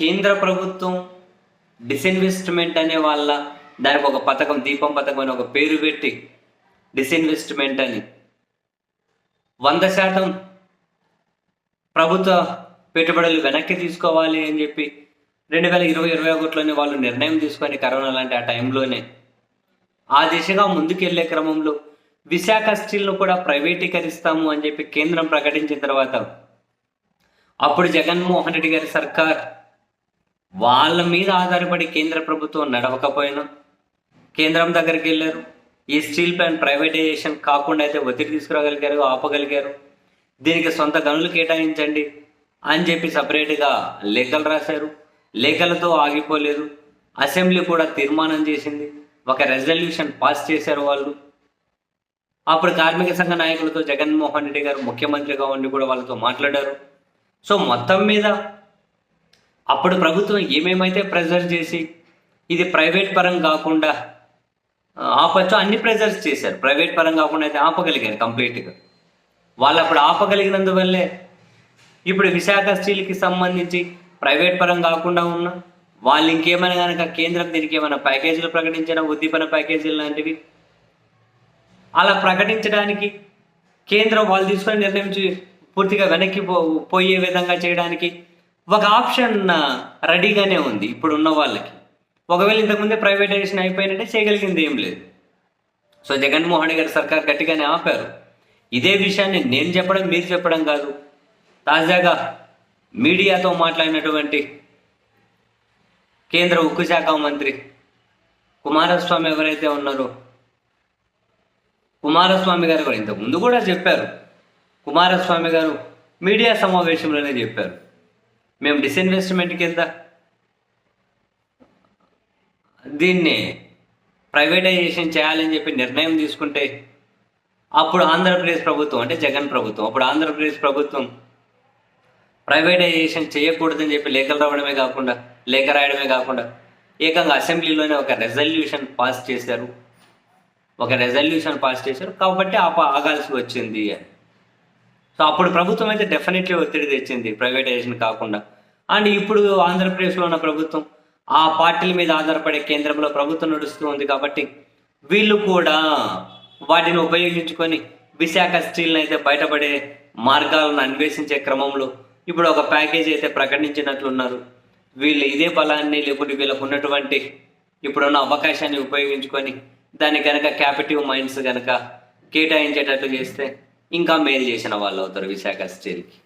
కేంద్ర ప్రభుత్వం డిస్ఇన్వెస్ట్మెంట్ అనే వాళ్ళ దానికి ఒక పథకం దీపం పథకం అని ఒక పేరు పెట్టి డిస్ఇన్వెస్ట్మెంట్ అని వంద శాతం ప్రభుత్వ పెట్టుబడులు వెనక్కి తీసుకోవాలి అని చెప్పి రెండు వేల ఇరవై ఇరవై ఒకటిలోనే వాళ్ళు నిర్ణయం తీసుకొని కరోనా లాంటి ఆ టైంలోనే ఆ దిశగా ముందుకెళ్ళే క్రమంలో విశాఖ స్టీల్ను కూడా ప్రైవేటీకరిస్తాము అని చెప్పి కేంద్రం ప్రకటించిన తర్వాత అప్పుడు జగన్మోహన్ రెడ్డి గారి సర్కార్ వాళ్ళ మీద ఆధారపడి కేంద్ర ప్రభుత్వం నడవకపోయినా కేంద్రం దగ్గరికి వెళ్ళారు. ఈ స్టీల్ ప్లాంట్ ప్రైవేటైజేషన్ కాకుండా అయితే ఒత్తిడి తీసుకురాగలిగారు ఆపగలిగారు. దీనికి సొంత గనులు కేటాయించండి అని చెప్పి సపరేట్గా లేఖలు రాశారు. లేఖలతో ఆగిపోలేదు. అసెంబ్లీ కూడా తీర్మానం చేసింది. ఒక రెజల్యూషన్ పాస్ చేశారు వాళ్ళు. అప్పుడు కార్మిక సంఘ నాయకులతో జగన్మోహన్ రెడ్డి గారు ముఖ్యమంత్రిగా ఉండి కూడా వాళ్ళతో మాట్లాడారు. సో మొత్తం మీద అప్పుడు ప్రభుత్వం ఏమేమైతే ప్రెజర్ చేసి ఇది ప్రైవేట్ పరం కాకుండా ఆపచ్చు అన్ని ప్రెజర్స్ చేశారు. ప్రైవేట్ పరం కాకుండా అయితే ఆపగలిగారు కంప్లీట్గా. వాళ్ళు అప్పుడు ఆపగలిగినందువల్లే ఇప్పుడు విశాఖ స్టీల్కి సంబంధించి ప్రైవేట్ పరం కాకుండా ఉన్న వాళ్ళు ఇంకేమైనా కనుక కేంద్రం దీనికి ఏమైనా ప్యాకేజీలు ప్రకటించిన ఉద్దీపన ప్యాకేజీలు లాంటివి అలా ప్రకటించడానికి కేంద్రం వాళ్ళు తీసుకొని నిర్ణయించి పూర్తిగా వెనక్కి పో పోయే విధంగా చేయడానికి ఒక ఆప్షన్ రెడీగానే ఉంది ఇప్పుడు ఉన్న వాళ్ళకి. ఒకవేళ ఇంతకుముందే ప్రైవేటైజేషన్ అయిపోయినట్టే చేయగలిగింది ఏం లేదు. సో జగన్మోహన్ రెడ్డి గారి సర్కార్ గట్టిగానే ఆపారు. ఇదే విషయాన్ని నేను చెప్పడం మీరు చెప్పడం కాదు. తాజాగా మీడియాతో మాట్లాడినటువంటి కేంద్ర ఉక్కు శాఖ మంత్రి కుమారస్వామి ఎవరైతే ఉన్నారో కుమారస్వామి గారు కూడా ఇంతకు ముందు కూడా చెప్పారు. కుమారస్వామి గారు మీడియా సమావేశంలోనే చెప్పారు. మేము డిస్ఇన్వెస్ట్మెంట్ కింద దీన్ని ప్రైవేటైజేషన్ చేయాలని చెప్పి నిర్ణయం తీసుకుంటే అప్పుడు ఆంధ్రప్రదేశ్ ప్రభుత్వం అంటే జగన్ ప్రభుత్వం అప్పుడు ఆంధ్రప్రదేశ్ ప్రభుత్వం ప్రైవేటైజేషన్ చేయకూడదని చెప్పి లేఖలు రావడమే కాకుండా లేఖ రాయడమే కాకుండా ఏకంగా అసెంబ్లీలోనే ఒక రెజల్యూషన్ పాస్ చేశారు. ఒక రెజల్యూషన్ పాస్ చేశారు. కాబట్టి ఆప ఆగాల్సి వచ్చింది అని. సో అప్పుడు ప్రభుత్వం అయితే డెఫినెట్లీ ఒత్తిడి తెచ్చింది ప్రైవేటైజేషన్ కాకుండా. అండ్ ఇప్పుడు ఆంధ్రప్రదేశ్లో ఉన్న ప్రభుత్వం ఆ పార్టీల మీద ఆధారపడే కేంద్రంలో ప్రభుత్వం నడుస్తూ ఉంది కాబట్టి వీళ్ళు కూడా వాటిని ఉపయోగించుకొని విశాఖ స్టీల్ని అయితే బయటపడే మార్గాలను అన్వేషించే క్రమంలో ఇప్పుడు ఒక ప్యాకేజ్ అయితే ప్రకటించినట్లున్నారు. వీళ్ళు ఇదే బలాన్ని లేకుంటే వీళ్ళకు ఉన్నటువంటి ఇప్పుడున్న అవకాశాన్ని ఉపయోగించుకొని దాన్ని కనుక క్యాపిటివ్ మైండ్స్ కనుక కేటాయించేటట్లు చేస్తే ఇంకా మేలు చేసిన వాళ్ళు అవుతారు విశాఖ స్టీల్కి.